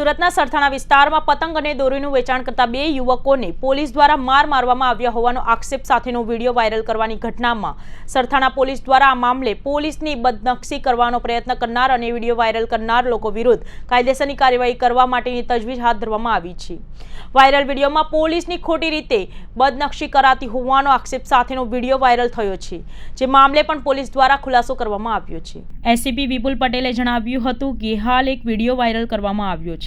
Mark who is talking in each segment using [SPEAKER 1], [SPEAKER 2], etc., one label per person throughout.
[SPEAKER 1] સુરતના સરથાણા વિસ્તારમાં પતંગ અને દોરીનું વેચાણ કરતા બે યુવકોને પોલીસ દ્વારા માર મારવામાં આવ્યા હોવાનો આક્ષેપ સાથેનો વીડિયો વાયરલ કરવાની ઘટનામાં સરથાણા પોલીસ દ્વારા આ મામલે પોલીસની બદનક્ષી કરવાનો પ્રયત્ન કરનાર અને વીડિયો વાયરલ કરનાર લોકો વિરુદ્ધ કાયદેસરની કાર્યવાહી કરવા માટેની તજવીજ હાથ ધરવામાં આવી છે. વાયરલ વિડીયોમાં પોલીસની ખોટી રીતે બદનક્ષી કરાતી હોવાનો આક્ષેપ સાથેનો વીડિયો વાયરલ થયો છે, જે મામલે પણ પોલીસ દ્વારા ખુલાસો કરવામાં આવ્યો છે. એસીપી વિપુલ પટેલે જણાવ્યું હતું કે હાલ એક વીડિયો વાયરલ કરવામાં આવ્યો છે.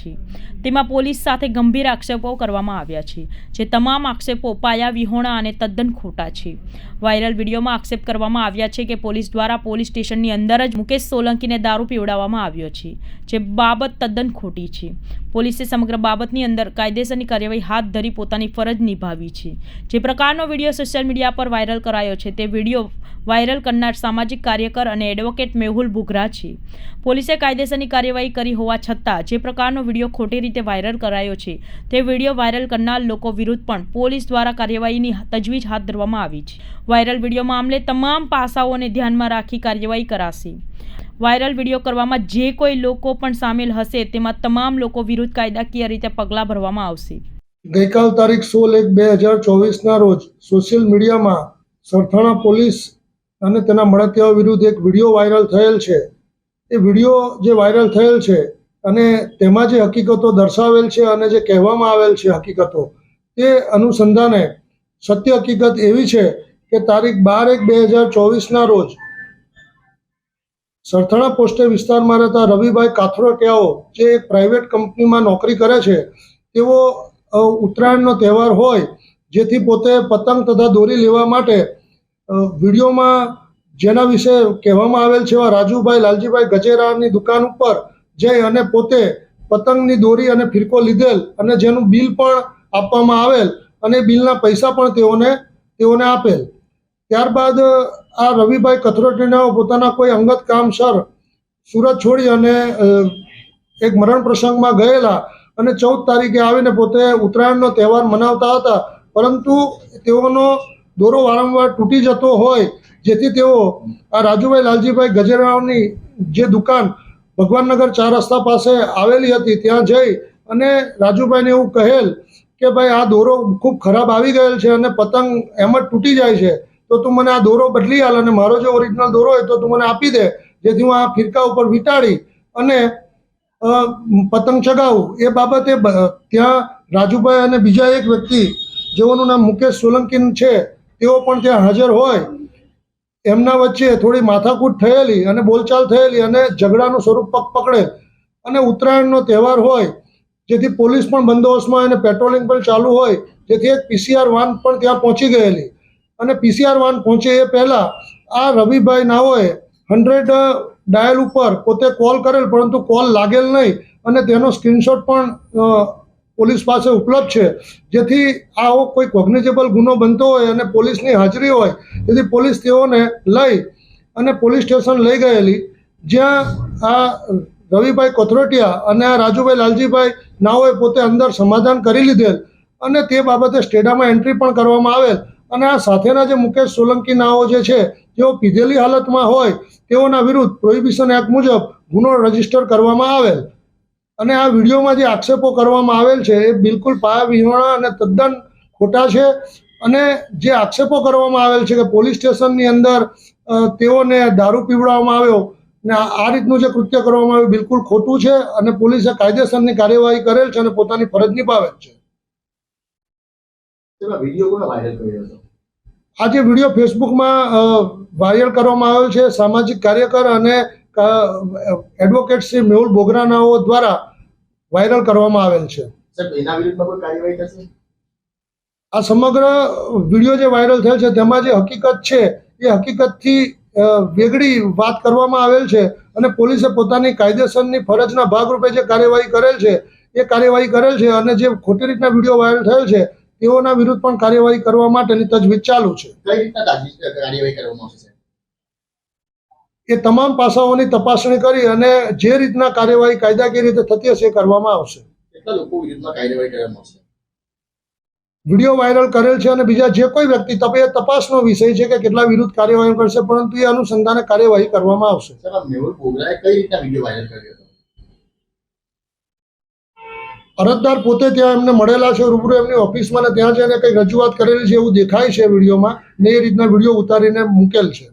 [SPEAKER 1] તેમાં પોલીસ સાથે ગંભીર આક્ષેપો કરવામાં આવ્યા છે, જે તમામ આક્ષેપો પાયા વિહોણા અને તદ્દન ખોટા છે. વાયરલ વિડીયોમાં આક્ષેપ કરવામાં આવ્યા છે કે પોલીસ દ્વારા પોલીસ સ્ટેશનની અંદર જ મુકેશ સોલંકીને દારૂ પીવડાવવામાં આવ્યો છે, જે બાબત તદ્દન ખોટી છે. પોલીસે સમગ્ર બાબતની અંદર કાયદેસરની કાર્યવાહી હાથ ધરી પોતાની ફરજ નિભાવી છે. જે પ્રકારનો વીડિયો સોશિયલ મીડિયા પર વાયરલ કરાયો છે, તે વીડિયો વાયરલ કરનાર સામાજિક કાર્યકર અને એડવોકેટ મેહુલ બુગરા છે. પોલીસે કાયદેસરની કાર્યવાહી કરી હોવા છતાં, જે પ્રકારનો વીડિયો ખોટી રીતે વાયરલ કરાયો છે, તે વીડિયો વાયરલ કરનાર લોકો વિરુદ્ધ પણ પોલીસ દ્વારા કાર્યવાહીની તજવીજ હાથ ધરવામાં આવી છે. વાયરલ વીડિયો મામલે તમામ પાસાઓને ધ્યાનમાં રાખી કાર્યવાહી કરાશે. વાયરલ વીડિયો કરવામાં જે કોઈ લોકો પણ સામેલ હશે, તેમાં તમામ લોકો વિરુદ્ધ કાયદાકીય રીતે પગલાં ભરવામાં આવશે.
[SPEAKER 2] ગઈકાલ તારીખ સોળ એક બે હજાર ચોવીસના રોજ સોશિયલ મીડિયામાં સરથાણા પોલીસ અને તેના મળતિયાઓ વિરુદ્ધ એક વીડિયો વાયરલ થયેલ છે. એ વીડિયો જે વાયરલ થયેલ છે અને તેમાં જે હકીકતો દર્શાવેલ છે અને જે કહેવામાં આવેલ છે હકીકતો તે અનુસંધાને સત્ય હકીકત એવી છે કે તારીખ બાર એક બે હજાર ચોવીસના રોજ સરથાણા પોસ્ટે વિસ્તારમાં રહેતા રવિભાઈ કાથરોટિયાઓ જે એક પ્રાઇવેટ કંપનીમાં નોકરી કરે છે, તેઓ ઉત્તરાયણનો તહેવાર હોય, જેથી પોતે પતંગ તથા દોરી લેવા માટે વિડીયોમાં જેના વિશે કહેવામાં આવેલ છે રાજુભાઈ લાલજીભાઈ ગજેરાની દુકાન ઉપર જઈ અને પોતે પતંગની દોરી અને ફિરકો લીધેલ અને જેનું બિલ પણ આપવામાં આવેલ અને બિલના પૈસા પણ તેઓને તેઓને આપેલ. ત્યારબાદ આ રવિભાઈ કથરોટીના પોતાના કોઈ અંગત કામસર સુરત છોડી અને એક મરણ પ્રસંગમાં ગયેલા અને ચૌદ તારીખે આવીને પોતે ઉત્તરાયણનો તહેવાર મનાવતા હતા. પરંતુ તેઓનો દોરો વારંવાર તૂટી જતો હોય, જેથી તેઓ, આ રાજુભાઈ લાલજીભાઈ ગજેરાવની જે દુકાન ભગવાનનગર ચાર રસ્તા પાસે આવેલી હતી, ત્યાં જઈ અને રાજુભાઈને એવું કહેલ કે ભાઈ, આ દોરો ખૂબ ખરાબ આવી ગયેલ છે અને પતંગ એમ જ તૂટી જાય છે, તો તું મને આ દોરો બદલી હાલ અને મારો જે ઓરિજિનલ દોરો હોય તો તું મને આપી દે, જેથી હું આ ફિરકા ઉપર વીંટાળી અને પતંગ ચગાવું. એ બાબતે ત્યાં રાજુભાઈ અને બીજા એક વ્યક્તિ, જેઓનું નામ મુકેશ સોલંકી છે તેઓ પણ ત્યાં હાજર હોય, એમના વચ્ચે થોડી માથાકૂટ થયેલી અને બોલચાલ થયેલી અને ઝઘડાનું સ્વરૂપ પગ પકડે. અને ઉત્તરાયણનો તહેવાર હોય, જેથી પોલીસ પણ બંદોબસ્તમાં અને પેટ્રોલિંગ પણ ચાલુ હોય જેથી એક પીસીઆર વાન પણ ત્યાં પહોંચી ગયેલી. અને પીસીઆર વાન પહોંચે એ પહેલાં આ રવિભાઈ નાઓએ હંડ્રેડ ડાયલ ઉપર પોતે કોલ કરેલ, પરંતુ કોલ લાગેલ નહીં. અને તેનો સ્ક્રીનશોટ પણ પોલીસ પાસે ઉપલબ્ધ છે. જેથી આવો કોઈ કોગ્નિઝેબલ ગુનો બનતો હોય અને પોલીસની હાજરી હોય, તેથી પોલીસ તેઓને લઈ અને પોલીસ સ્ટેશન લઈ ગયેલી. જ્યાં આ રવિભાઈ કોથરોટિયા અને આ રાજુભાઈ લાલજીભાઈ નાઓએ પોતે અંદર સમાધાન કરી લીધેલ અને તે બાબતે સ્ટેડામાં એન્ટ્રી પણ કરવામાં આવેલ. અને આ સાથેના જે મુકેશ સોલંકી નાઓ જે છે તેઓ પીધેલી હાલતમાં હોય, તેઓના વિરુદ્ધ પ્રોહિબિશન એક્ટ મુજબ ગુનો રજિસ્ટર કરવામાં આવેલ. અને આ વિડીયોમાં જે આક્ષેપો કરવામાં આવેલ છે એ બિલકુલ પાયાવિહોણા અને તદ્દન ખોટા છે. અને જે આક્ષેપો કરવામાં આવેલ છે કે પોલીસ સ્ટેશનની અંદર તેઓને દારૂ પીવડાવવામાં આવ્યો ને આ રીતનું જે કૃત્ય કરવામાં આવ્યું બિલકુલ ખોટું છે અને પોલીસે કાયદેસરની કાર્યવાહી કરેલ છે અને પોતાની ફરજ નિભાવેલ છે. આ જે વીડિયો ફેસબુકમાં વાયરલ કરવામાં આવેલ છે સામાજિક કાર્યકર અને એડવોકેટ શ્રી મેહુલ બોગરાનાઓ દ્વારા વાયરલ કરવામાં આવેલ છે. આ સમગ્ર વીડિયો જે વાયરલ થયેલ છે તેમાં જે હકીકત છે એ હકીકતથી વેગળી વાત કરવામાં આવેલ છે અને પોલીસે પોતાની કાયદેસરની ફરજના ભાગરૂપે જે કાર્યવાહી કરેલ છે એ કાર્યવાહી કરેલ છે અને જે ખોટી રીતના વીડિયો વાયરલ થયેલ છે તેઓના વિરુદ્ધ પણ કાર્યવાહી કરવા માટેની તજવીજ ચાલુ છે.
[SPEAKER 3] કઈ રીતના કાર્યવાહી કરવામાં આવશે?
[SPEAKER 2] એ તમામ પાસાઓની તપાસણી કરી અને જે રીતના કાર્યવાહી કાયદાકીય રીતે થતી હશે એ કરવામાં આવશે. વીડિયો વાયરલ કરેલ છે અને બીજા જે કોઈ વ્યક્તિ તપ એ તપાસનો વિષય છે કે કેટલા વિરુદ્ધ કાર્યવાહી કરશે પરંતુ એ અનુસંધાને કાર્યવાહી કરવામાં આવશે.
[SPEAKER 3] સાહેબ આ મેહુલ બોગરાએ કઈ રીતના વીડિયો વાયરલ કર્યો
[SPEAKER 2] અરજદાર પોતે ત્યાં એમને મળેલા છે રૂબરૂ એમની ઓફિસમાં ને ત્યાં જઈને કંઈક રજૂઆત કરેલી છે એવું દેખાય છે વિડીયોમાં ને એ રીતના વીડિયો ઉતારીને મૂકેલ છે.